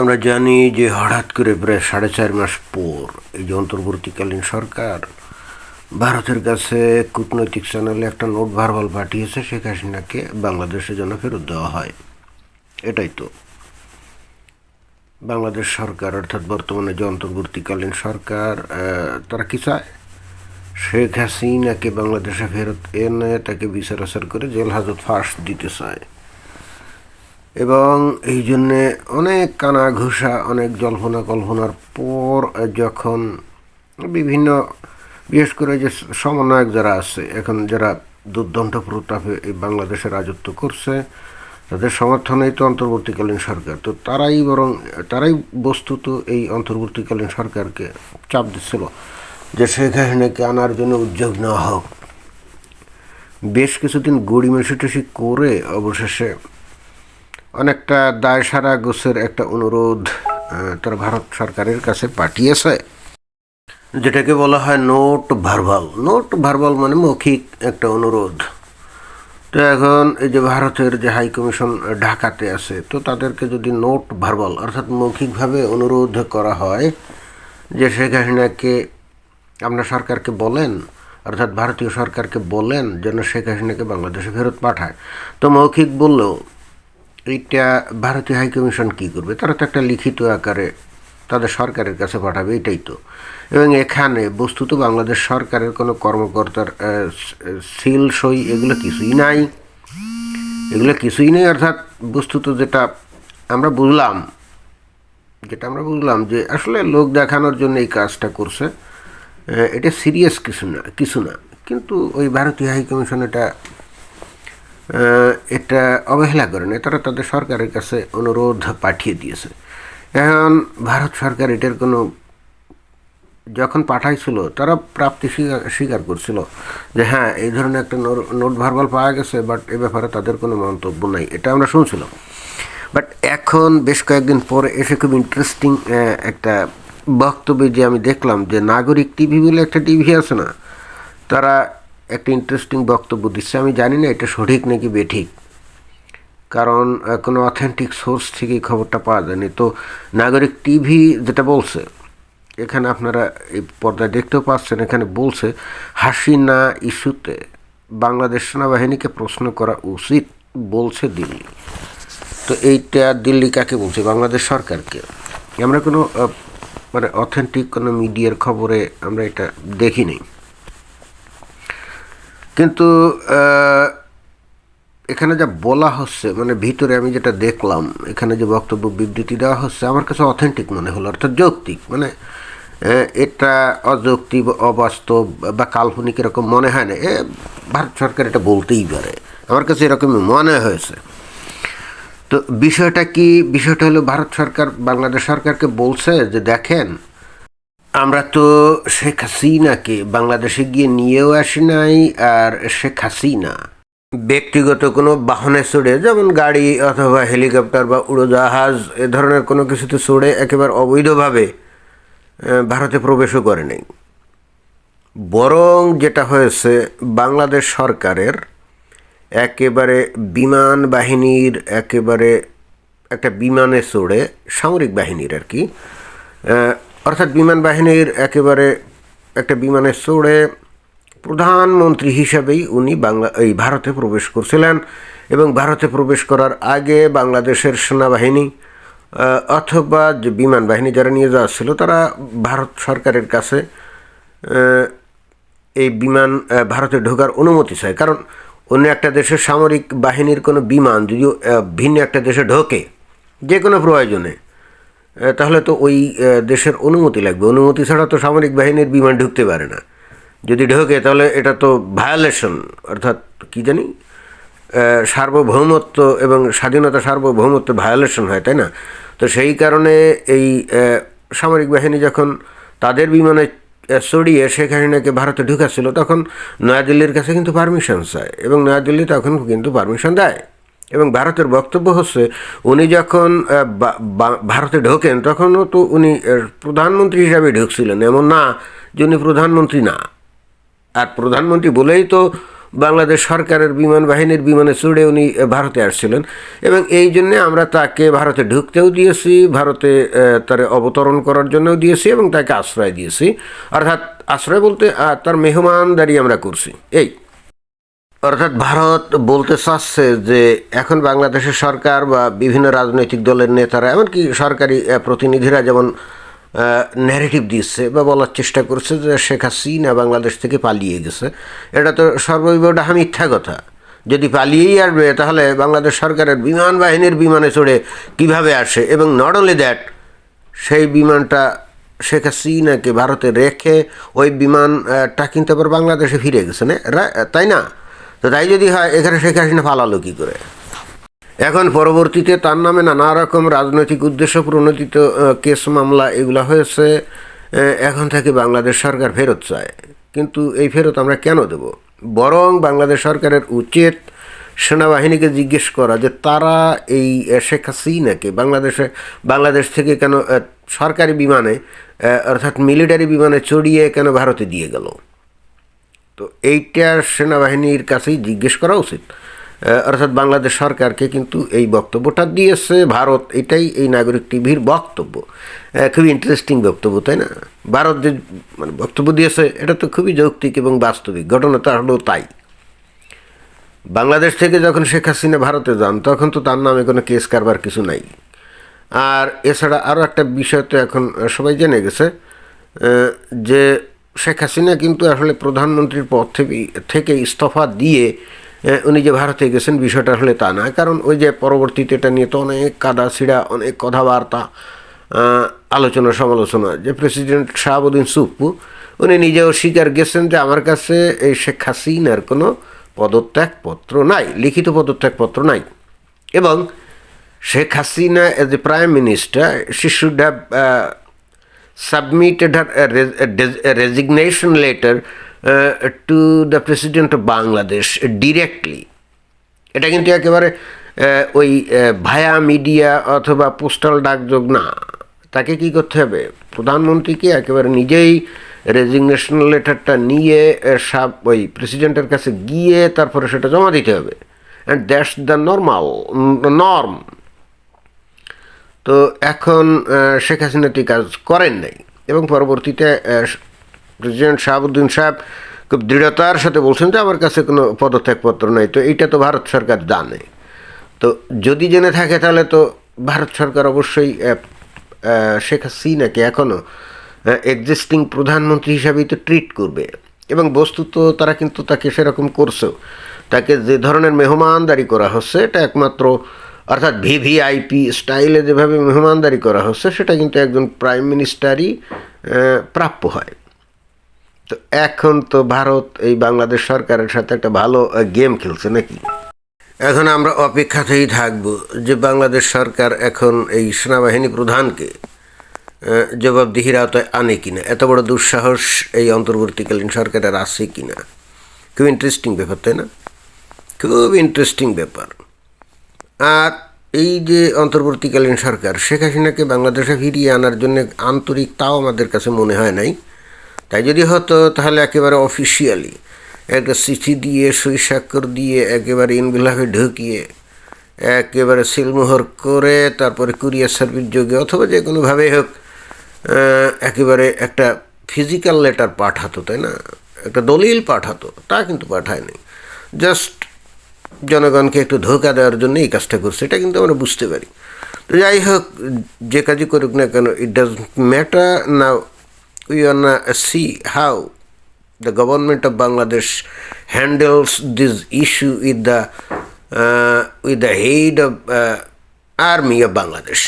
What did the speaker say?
আমরা জানি যে হঠাৎ করে প্রায় সাড়ে চার মাস পর এই যে অন্তর্বর্তীকালীন সরকার ভারতের কাছে কূটনৈতিক চ্যানেলে একটা নোট ভারবাল পাঠিয়েছে, শেখ হাসিনাকে বাংলাদেশে যেন ফেরত দেওয়া হয়। এটাই তো। বাংলাদেশ সরকার, অর্থাৎ বর্তমানে যে অন্তর্বর্তীকালীন সরকার তারা কি চায়? শেখ হাসিনাকে বাংলাদেশে ফেরত এনে তাকে বিচার আচার করে জেল হাজত ফাঁস দিতে চায়। এবং এই জন্যে অনেক কানা ঘুষা অনেক জল্পনা কল্পনার পর যখন বিভিন্ন, বিশেষ করে যে সমন্বয়ক যারা আছে, এখন যারা দুর্দণ্ড প্রতাপে এই বাংলাদেশে রাজত্ব করছে, তাদের সমর্থনেই তো অন্তর্বর্তীকালীন সরকার। তো তারাই বরং, তারাই বস্তুত এই অন্তর্বর্তীকালীন সরকারকে চাপ দিচ্ছিল যে শেখ হাসিনাকে আনার জন্য উদ্যোগ নেওয়া হোক। বেশ কিছুদিন গড়ি মেশিটেশি করে অবশেষে অনেকটা দায় সারা গোছের একটা অনুরোধ তারা ভারত সরকারের কাছে পাঠিয়েছে, যেটাকে বলা হয় নোট ভারবাল। নোট ভারবাল মানে মৌখিক একটা অনুরোধ। তো এখন এই যে ভারতের যে হাই কমিশন ঢাকাতে আছে, তো তাদেরকে যদি নোট ভারবাল অর্থাৎ মৌখিকভাবে অনুরোধ করা হয় যে শেখ হাসিনাকে, আপনার সরকারকে বলেন, অর্থাৎ ভারতীয় সরকারকে বলেন যেন শেখ হাসিনাকে বাংলাদেশে ফেরত পাঠায়। তো মৌখিক বললেও এইটা ভারতীয় হাইকমিশন কী করবে? তারা তো একটা লিখিত আকারে তাদের সরকারের কাছে পাঠাবে, এটাই তো। এবং এখানে বস্তুত বাংলাদেশ সরকারের কোনো কর্মকর্তার সিল, সই, এগুলো কিছুই নাই। এগুলো কিছুই নেই, অর্থাৎ বস্তুত যেটা আমরা বুঝলাম, যেটা আমরা বুঝলাম যে আসলে লোক দেখানোর জন্য এই কাজটা করছে এটা সিরিয়াস কিছু না কিছু না। কিন্তু ওই ভারতীয় হাইকমিশন এটা এটা অবহেলা করে না তারা তাদের সরকারের কাছে অনুরোধ পাঠিয়ে দিয়েছে। এখন ভারত সরকার এটার কোনো যখন পাঠাইছিল, তারা প্রাপ্তি স্বীকার করছিল যে হ্যাঁ এই ধরনের একটা নোট ভার্বাল পাওয়া গেছে, বাট এ ব্যাপারে তাদের কোনো মন্তব্য নাই। এটা আমরা শুনছিলাম। বাট এখন বেশ কয়েকদিন পরে এসে খুব ইন্টারেস্টিং একটা বক্তব্য যে আমি দেখলাম যে, নাগরিক টিভি বলে একটা টিভি আছে না, তারা একটা ইন্টারেস্টিং বক্তব্য দিচ্ছে। আমি জানি না এটা সঠিক নাকি বেঠিক। কারণ কোনো অথেন্টিক সোর্স থেকে খবরটা পাওয়া যায়নি। তো নাগরিক টিভি যেটা বলছে, এখানে আপনারা এই পর্দায় দেখতেও পাচ্ছেন, এখানে বলছে, হাসিনা ইস্যুতে বাংলাদেশ সেনাবাহিনীকে প্রশ্ন করা উচিত, বলছে দিল্লি। তো এইটা দিল্লি কাকে বলছে? বাংলাদেশ সরকারকে? আমরা কোনো মানে অথেন্টিক কোনো মিডিয়ার খবরে আমরা এটা দেখিনি। কিন্তু এখানে যা বলা হচ্ছে মানে ভিতরে আমি যেটা দেখলাম, এখানে যে বক্তব্য বিবৃতি দেওয়া হচ্ছে, আমার কাছে অথেন্টিক মনে হলো, অর্থাৎ যৌক্তিক। মানে এটা অযৌক্তিক, অবাস্তব বা কাল্পনিক এরকম মনে হয় না। এ, ভারত সরকার এটা বলতেই পারে। আমার কাছে এরকমই মনে হয়েছে। তো বিষয়টা কি? বিষয়টা হলো ভারত সরকার, বাংলাদেশ সরকারকে বলছে যে, দেখেন আমরা তো শেখ হাসিনাকে বাংলাদেশে গিয়ে নিয়েও আসি নাই আর শেখ হাসিনা ব্যক্তিগত কোনো বাহনে চড়ে, যেমন গাড়ি অথবা হেলিকপ্টার বা উড়োজাহাজ, এ ধরনের কোনো কিছুতে চড়ে একেবারে অবৈধভাবে ভারতে প্রবেশও করে নেই। বরং যেটা হয়েছে, বাংলাদেশ সরকারের একেবারে বিমান বাহিনীর একেবারে একটা বিমানে চড়ে সামরিক বাহিনীর আর কি অর্থাৎ বিমান বাহিনীর একেবারে একটা বিমানে চড়ে প্রধানমন্ত্রী হিসাবেই উনি বাংলা এই ভারতে প্রবেশ করছিলেন এবং ভারতে প্রবেশ করার আগে বাংলাদেশের সেনাবাহিনী অথবা যে বিমান বাহিনী যারা নিয়ে যাওয়া ছিল, তারা ভারত সরকারের কাছে এই বিমান ভারতে ঢোকার অনুমতি চায়। কারণ অন্য একটা দেশের সামরিক বাহিনীর কোনো বিমান যদিও ভিন্ন একটা দেশে ঢোকে, যে কোনো প্রয়োজনে তাহলে তো ওই দেশের অনুমতি লাগবে। অনুমতি ছাড়া তো সামরিক বাহিনীর বিমান ঢুকতে পারে না। যদি ঢোকে, তাহলে এটা তো ভায়োলেশন অর্থাৎ কি জানি সার্বভৌমত্ব এবং স্বাধীনতা সার্বভৌমত্ব ভায়োলেশন হয়, তাই না? তো সেই কারণে এই সামরিক বাহিনী যখন তাদের বিমানে চড়িয়ে শেখ হাসিনাকে ভারতে ঢুকাচ্ছিল, তখন নয়াদিল্লির কাছে কিন্তু পারমিশন চায় এবং নয়াদিল্লি তখন কিন্তু পারমিশন দেয়। এবং ভারতের বক্তব্য হচ্ছে, উনি যখন ভারতে ঢোকেন, তখনও তো উনি প্রধানমন্ত্রী হিসাবে ঢুকছিলেন। এমন না যে উনি প্রধানমন্ত্রী না। আর প্রধানমন্ত্রী বলেই তো বাংলাদেশ সরকারের বিমান বাহিনীর বিমানে চড়ে উনি ভারতে আসছিলেন। এবং এই জন্যে আমরা তাকে ভারতে ঢুকতেও দিয়েছি, ভারতে তার অবতরণ করার জন্যও দিয়েছি এবং তাকে আশ্রয় দিয়েছি। অর্থাৎ আশ্রয় বলতে তার মেহমানদারি আমরা করছি। এই। অর্থাৎ ভারত বলতে চাচ্ছে যে এখন বাংলাদেশের সরকার বা বিভিন্ন রাজনৈতিক দলের নেতারা, এমনকি সরকারি প্রতিনিধিরা যেমন ন্যারেটিভ দিচ্ছে বা বলার চেষ্টা করছে যে শেখ হাসিনা বাংলাদেশ থেকে পালিয়ে গেছে। এটা তো সর্ববিবটা মিথ্যা কথা। যদি পালিয়েই আসবে, তাহলে বাংলাদেশ সরকারের বিমান বাহিনীর বিমানে চড়ে কীভাবে আসে? এবং নট অনলি দ্যাট সেই বিমানটা শেখ হাসিনাকে ভারতে রেখে ওই বিমানটা কিন্তু আবার বাংলাদেশে ফিরে গেছে, না? তাই না? তো তাই যদি হয়, এখানে শেখ হাসিনা পালালো কী করে? এখন পরবর্তীতে তার নামে নানা রকম রাজনৈতিক উদ্দেশ্য প্রণোদিত কেস মামলা এগুলো হয়েছে এখন থেকে বাংলাদেশ সরকার ফেরত চায়। কিন্তু এই ফেরত আমরা কেন দেব? বরং বাংলাদেশ সরকারের উচিত সেনাবাহিনীকে জিজ্ঞেস করা যে তারা এই শেখ হাসিনাকে বাংলাদেশে, বাংলাদেশ থেকে কেন সরকারি বিমানে অর্থাৎ মিলিটারি বিমানে চড়িয়ে কেন ভারতে দিয়ে গেল? তো এইটা সেনাবাহিনীর কাছেই জিজ্ঞেস করা উচিত। অর্থাৎ বাংলাদেশ সরকারকে কিন্তু এই বক্তব্যটা দিয়েছে। ভারত এটাই এই নাগরিক টিভির বক্তব্য। খুবই ইন্টারেস্টিং বক্তব্য, তাই না? ভারত যে মানে বক্তব্য দিয়েছে, এটা তো খুবই যৌক্তিক এবং বাস্তবিক। ঘটনাটা হলো তাই। বাংলাদেশ থেকে যখন শেখ হাসিনা ভারতে যান, তখন তো তার নামে কোনো কেস কারবার কিছু নাই। আর এছাড়া আরও একটা বিষয় তো এখন সবাই জেনে গেছে যে শেখ হাসিনা কিন্তু আসলে প্রধানমন্ত্রীর পদ থেকে থেকে ইস্তফা দিয়ে উনি যে ভারতে গেছেন বিষয়টা আসলে তা না কারণ ওই যে পরবর্তীতে এটা নিয়ে তো অনেক কাদা ছিড়া অনেক কথাবার্তা আলোচনা সমালোচনা। যে প্রেসিডেন্ট শাহাবুদ্দিন সুপ্পু উনি নিজেও স্বীকার গেছেন যে আমার কাছে এই শেখ হাসিনার কোনো পদত্যাগপত্র নাই লিখিত পদত্যাগপত্র নাই। এবং Sheikh Hasina as a prime minister uh, submitted her a des- a resignation letter uh, to the President of Bangladesh directly. এটা কিন্তু একেবারে আহ, ওই ভায়া মিডিয়া অথবা পোস্টাল ডাকযোগ না। তাকে কি করতে হবে? প্রধানমন্ত্রীকে একেবারে নিজেই রেজিগনেশন লেটারটা নিয়ে সাব ওই প্রেসিডেন্টের কাছে গিয়ে তারপরে সেটা জমা দিতে হবে। And that's the normal norm তো এখন শেখ হাসিনা তুই কাজ করেন নাই। এবং পরবর্তীতে প্রেসিডেন্ট শাহাবুদ্দিন সাহেব খুব দৃঢ়তার সাথে বলছেন যে আমার কাছে কোনো পদত্যাগপত্র নাই। তো এইটা তো ভারত সরকার জানে। তো যদি জেনে থাকে তাহলে তো ভারত সরকার অবশ্যই শেখ হাসিনাকে এখনও এক্সিস্টিং প্রধানমন্ত্রী হিসাবেই তো ট্রিট করবে। এবং বস্তুত তারা কিন্তু তাকে সেরকম করছেও। তাকে যে ধরনের মেহমানদারি করা হচ্ছে, এটা একমাত্র অর্থাৎ ভিভিআইপি স্টাইলে যেভাবে মেহমানদারি করা হচ্ছে, সেটা কিন্তু একজন প্রাইম মিনিস্টারই প্রাপ্য হয়। তো এখন তো ভারত এই বাংলাদেশ সরকারের সাথে একটা ভালো গেম খেলছে নাকি? এখন আমরা অপেক্ষাতেই থাকব যে বাংলাদেশ সরকার এখন এই সেনাবাহিনী প্রধানকে জবাবদিহির আওতায় আনে কিনা। এত বড় দুঃসাহস এই অন্তর্বর্তীকালীন সরকারের আছে কিনা? খুব ইন্টারেস্টিং ব্যাপার, তাই না? খুব ইন্টারেস্টিং ব্যাপার। আর এই যে অন্তর্বর্তীকালীন সরকার, শেখ হাসিনাকে বাংলাদেশে ফিরিয়ে আনার জন্য আন্তরিক তাও আমাদের কাছে মনে হয় নাই। তাই যদি হতো, তাহলে একেবারে অফিসিয়ালি একটা চিঠি দিয়ে সই স্বাক্ষর দিয়ে, একেবারে ইনবিলাভে ঢুকিয়ে, একেবারে সিলমোহর করে, তারপরে কুরিয়ার সার্ভিস যোগে, অথবা যে কোনোভাবেই হোক একেবারে একটা ফিজিক্যাল লেটার পাঠাতো, তাই না? একটা দলিল পাঠাতো, তা কিন্তু পাঠায়নি। জাস্ট জনগণকে একটু ধোকা দেওয়ার জন্য এই কাজটা করছে, এটা কিন্তু আমরা বুঝতে পারি। তো যাই হোক, যে কাজই করুক না কেন ইট ডাজ ম্যাটার না উই আর না see how the government of Bangladesh handles this issue with the with the head of army of Bangladesh